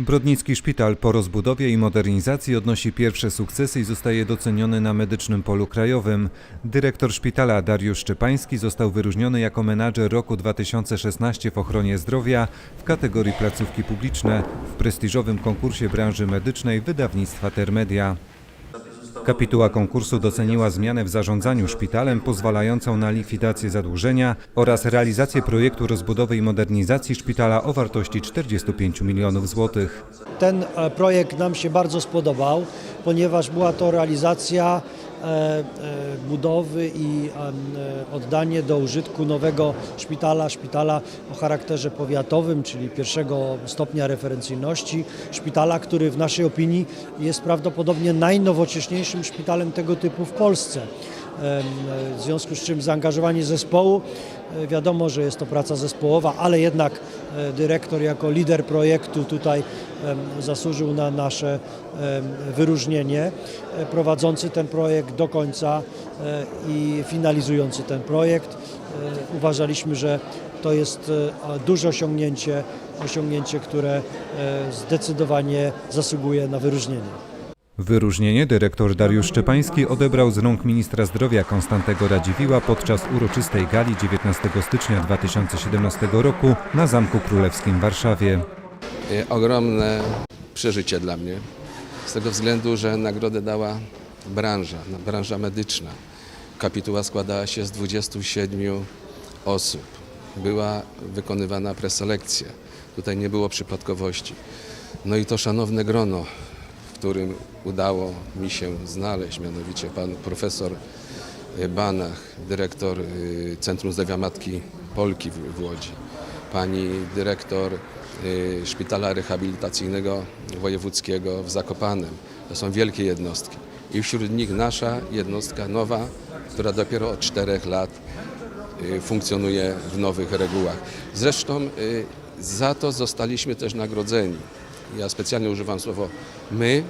Brodnicki Szpital po rozbudowie i modernizacji odnosi pierwsze sukcesy i zostaje doceniony na medycznym polu krajowym. Dyrektor szpitala Dariusz Szczepański został wyróżniony jako menadżer roku 2016 w ochronie zdrowia w kategorii placówki publiczne w prestiżowym konkursie branży medycznej wydawnictwa Termedia. Kapituła konkursu doceniła zmianę w zarządzaniu szpitalem pozwalającą na likwidację zadłużenia oraz realizację projektu rozbudowy i modernizacji szpitala o wartości 45 milionów złotych. Ten e, projekt nam się bardzo spodobał, ponieważ była to realizacja budowy i e, oddanie do użytku nowego szpitala, szpitala o charakterze powiatowym, czyli pierwszego stopnia referencyjności, szpitala, który w naszej opinii jest prawdopodobnie najnowocześniejszym szpitalem tego typu w Polsce. E, W związku z czym zaangażowanie zespołu, e, wiadomo, że jest to praca zespołowa, ale jednak e, dyrektor jako lider projektu tutaj zasłużył na nasze wyróżnienie, e, prowadzący ten projekt do końca e, i finalizujący ten projekt. E, Uważaliśmy, że to jest e, duże osiągnięcie, osiągnięcie, które e, zdecydowanie zasługuje na wyróżnienie. Wyróżnienie dyrektor Dariusz Szczepański odebrał z rąk ministra zdrowia Konstantego Radziwiła podczas uroczystej gali 19 stycznia 2017 roku na Zamku Królewskim w Warszawie. Y, ogromne przeżycie dla mnie, z tego względu, że nagrodę dała branża, no, branża medyczna. Kapituła składała się z 27 osób. Była wykonywana preselekcja. Tutaj nie było przypadkowości. No i to szanowne grono, którym udało mi się znaleźć, mianowicie pan profesor Banach, dyrektor y, Centrum Zdrowia Matki Polki w, Łodzi, pani dyrektor y, Szpitala Rehabilitacyjnego Wojewódzkiego w Zakopanem. To są wielkie jednostki. I wśród nich nasza jednostka nowa, która dopiero od czterech lat y, funkcjonuje w nowych regułach. Zresztą za to zostaliśmy też nagrodzeni. Ja specjalnie używam słowa my,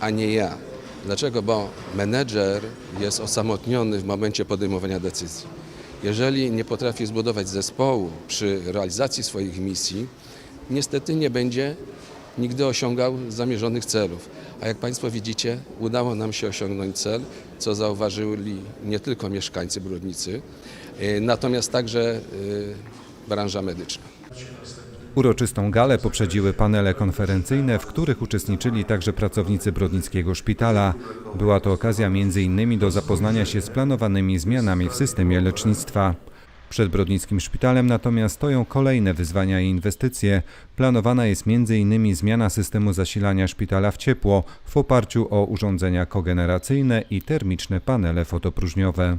a nie ja. Dlaczego? Bo menedżer jest osamotniony w momencie podejmowania decyzji. Jeżeli nie potrafi zbudować zespołu przy realizacji swoich misji, niestety nie będzie nigdy osiągał zamierzonych celów. A jak Państwo widzicie, udało nam się osiągnąć cel, co zauważyli nie tylko mieszkańcy Brodnicy, y, natomiast także y, branża medyczna. Uroczystą galę poprzedziły panele konferencyjne, w których uczestniczyli także pracownicy Brodnickiego Szpitala. Była to okazja m.in. do zapoznania się z planowanymi zmianami w systemie lecznictwa. Przed Brodnickim Szpitalem natomiast stoją kolejne wyzwania i inwestycje. Planowana jest m.in. zmiana systemu zasilania szpitala w ciepło w oparciu o urządzenia kogeneracyjne i termiczne panele fotopróżniowe.